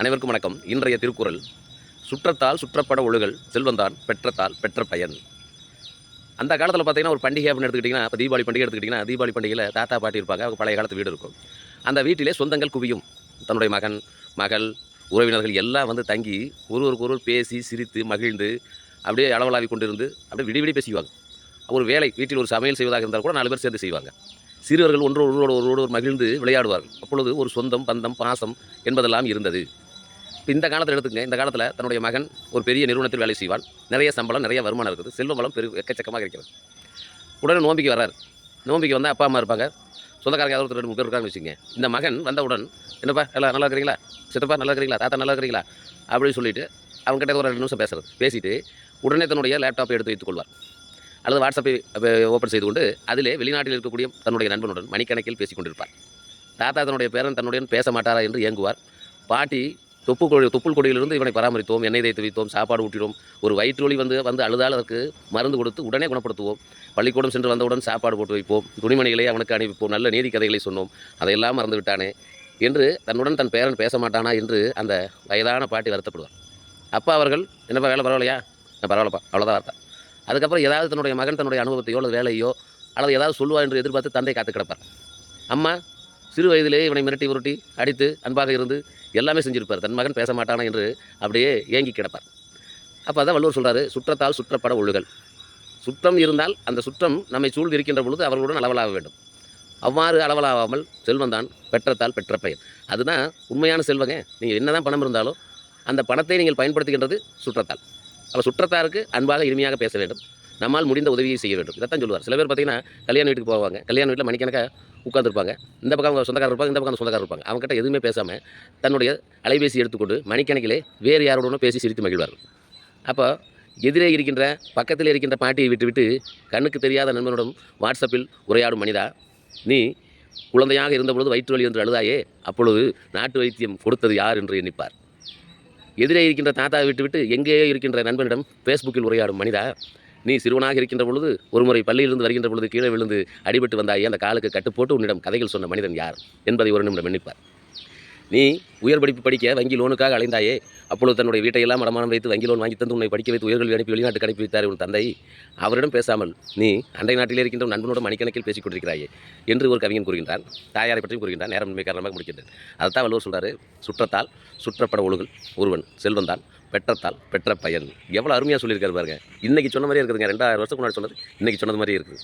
அனைவருக்கும் வணக்கம். இன்றைய திருக்குறள் சுற்றத்தால் சுற்றப்பட ஒழுகல் செல்வந்தான் பெற்றத்தால் பெற்ற பயன். அந்த காலத்தில் பார்த்தீங்கன்னா ஒரு பண்டிகை அப்படின்னு எடுத்துக்கிட்டிங்கன்னா இப்போ தீபாவளி பண்டிகை எடுத்துக்கிட்டிங்கன்னா தீபாவளி பண்டிகையில் தாத்தா பாட்டி இருப்பாங்க. அவங்க பழைய காலத்து வீடு இருக்கும். அந்த வீட்டிலே சொந்தங்கள் குவியும். தன்னுடைய மகன் மகள் உறவினர்கள் எல்லாம் வந்து தங்கி ஒருவருக்கு ஒருவர் பேசி சிரித்து மகிழ்ந்து அப்படியே அளவலாவி கொண்டிருந்து அப்படியே விடிவிடி விடி பேசிக்குவாங்க. ஒரு வேலை வீட்டில் ஒரு சமையல் செய்வதாக இருந்தால் கூட நாலு பேர் சேர்ந்து செய்வாங்க. சிறுவர்கள் ஒன்று ஒருவரோடு ஒருவரோடு மகிழ்ந்து விளையாடுவார்கள். அப்பொழுது ஒரு சொந்தம் பந்தம் பாசம் என்பதெல்லாம் இருந்தது. இந்த காலத்தில் எடுத்துங்க இந்த காலத்தில் தன்னுடைய மகன் ஒரு பெரிய நிறுவனத்தில் வேலை செய்வான். நிறைய சம்பளம் நிறைய வருமானம் இருக்குது. செல்வ வளம் பெரு எக்கச்சக்கமாக இருக்கிறது. உடனே நோம்பிக்கு வர்றார். நோம்பிக்கு வந்தால் அப்பா அம்மா இருப்பாங்க. சொந்தக்காரங்க ஒருத்தர் ரெண்டு மூணு பேர் இருக்காங்கன்னு வச்சுங்க இந்த மகன் வந்தவுடன் என்னப்பா எல்லாம் நல்லா இருக்கிறீங்களா? சித்தப்பா நல்லா இருக்கிறீங்களா? தாத்தா நல்லா இருக்கிறீங்களா? அப்படின்னு சொல்லிட்டு அவங்ககிட்ட ஒரு ரெண்டு நிமிஷம் பேசுறது. பேசிட்டு உடனே தன்னுடைய லேப்டாப்பை எடுத்து வைத்துக்கொள்வார் அல்லது வாட்ஸ்அப்பை ஓப்பன் செய்து கொண்டு அதிலே வெளிநாட்டில் இருக்கக்கூடிய தன்னுடைய நண்பனுடன் மணிக்கணக்கில் பேசிக்கொண்டிருப்பார் தாத்தா தன்னுடைய பேரன் தன்னுடைய பேச மாட்டாரா என்று இயங்குவார் பாட்டி தொப்பு கொடி தொப்புள் கொடியிலிருந்து இவனை பராமரித்தோம் எண்ணெய் தேய்த்து வைத்தோம் சாப்பாடு ஊட்டிடும் ஒரு வயிற்று வலி வந்து வந்து அழுதால் அதற்கு மருந்து கொடுத்து உடனே குணப்படுத்துவோம். பள்ளிக்கூடம் சென்று வந்தவுடன் சாப்பாடு போட்டு வைப்போம். துணிமணிகளை அவனுக்கு அனுப்பிப்போம் நல்ல நீதி கதைகளை சொன்னோம். அதையெல்லாம் மறந்து விட்டானே என்று தன்னுடன் தன் பேரன் பேச மாட்டானா என்று அந்த வயதான பாட்டி வருத்தப்படுவார் அப்பா அவர்கள் என்னப்பா வேலை பரவாயில்லையா? நான் பரவாயில்லப்பா அவ்வளோதான் வார்த்தை. அதுக்கப்புறம் ஏதாவது தன்னுடைய மகன் தன்னுடைய அனுபவத்தையோ அல்லது வேலையோ அல்லது ஏதாவது சொல்லுவா என்று எதிர்பார்த்து தந்தை காத்து கிடப்பார். அம்மா சிறு வயதிலே இவனை மிரட்டி உருட்டி அடித்து அன்பாக இருந்து எல்லாமே செஞ்சிருப்பார். தன் மகன் பேச மாட்டானா என்று அப்படியே ஏங்கி கிடப்பார். அப்போ அதான் வள்ளுவர் சொல்கிறாரு சுற்றத்தால் சுற்றப்பட ஒழுகல். சுற்றம் இருந்தால் அந்த சுற்றம் நம்மை சூழ்ந்து இருக்கின்ற பொழுது அவர்களுடன் அளவலாக வேண்டும். அவ்வாறு அளவலாகாமல் செல்வந்தான் பெற்றத்தால் பெற்ற பெயர். அதுதான் உண்மையான செல்வங்க. நீங்கள் என்னதான் பணம் இருந்தாலும் அந்த பணத்தை நீங்கள் பயன்படுத்துகின்றது சுற்றத்தால். அப்போ சுற்றத்தாருக்கு அன்பாக இனிமையாக பேச வேண்டும். நம்மால் முடிந்த உதவியை செய்ய வேண்டும். இதைத்தான் சொல்லுவார். சில பேர் பார்த்தீங்கன்னா கல்யாண வீட்டுக்கு போவாங்க. கல்யாண வீட்டில் மணிக்கணக்காக உட்காந்துருப்பாங்க இந்த பக்கம் அவங்க சொந்தக்காரர் இருப்பாங்க இந்த பக்கம் சொந்தக்காரர் இருப்பாங்க. அவங்ககிட்ட எதுவுமே பேசாமல் தன்னுடைய அலைபேசி எடுத்துக்கொண்டு மணிக்கணக்கிலே வேறு யாரோடனும் பேசி சிரித்து மகிழ்வார்கள். அப்போ எதிரே இருக்கின்ற பக்கத்தில் இருக்கின்ற பாட்டியை விட்டுவிட்டு கண்ணுக்கு தெரியாத நண்பனுடன் வாட்ஸ்அப்பில் உரையாடும் மனிதா நீ குழந்தையாக இருந்தபொழுது வயிற்று வலி என்று அழுதாயே அப்பொழுது நாட்டு வைத்தியம் கொடுத்தது யார்? என்று எண்ணிப்பார். எதிரே இருக்கின்ற தாத்தாவை விட்டுவிட்டு எங்கேயோ இருக்கின்ற நண்பனிடம் ஃபேஸ்புக்கில் உரையாடும் மனிதா நீ சிறுவனாக இருக்கின்ற பொழுது ஒருமுறை பள்ளியிலிருந்து வருகின்ற பொழுது கீழே விழுந்து அடிபட்டு வந்தாயே அந்த காலுக்கு கட்டுப்போட்டு உன்னிடம் கதைகள் சொன்ன மனிதன் யார் என்பதை ஒரு நிமிடம் எண்ணிப்பார். நீ உயர் படிப்பு படிக்க வங்கி லோனுக்காக அலைந்தாயே அப்பொழுது தன்னுடைய வீட்டையெல்லாம் அடமானம் வைத்து வங்கி லோன் வாங்கி தந்து உன்னை படிக்க வைத்து உயர்கல்வி அனுப்பி வெளிநாட்டுக்கு அனுப்பி வைத்தார் உன் தந்தை. அவரிடம் பேசாமல் நீ அண்டை நாட்டிலே இருக்கின்ற ஒரு நண்பனோட மணிக்கணக்கில் பேசிக் கொண்டிருக்கிறாயே என்று ஒரு கவிஞன் கூறுகின்றான். தாயாரை பற்றியும் கூறுகின்றான். நேரம் காரணமாக முடிக்கின்றேன் அதைத்தான் வள்ளுவர் சொல்றாரு சுற்றத்தால் சுற்றப்பட ஒழுகல் ஒருவன் செல்வந்தான் பெற்றத்தால் பெற்ற பயன். எவ்வளோ அருமையாக சொல்லியிருக்காரு பாருங்க. இன்றைக்கி சொன்ன மாதிரியே இருக்குதுங்க. ரெண்டாயிரம் வருஷத்துக்கு முன்னாடி சொன்னது இன்றைக்கி சொன்னது மாதிரியே இருக்குது.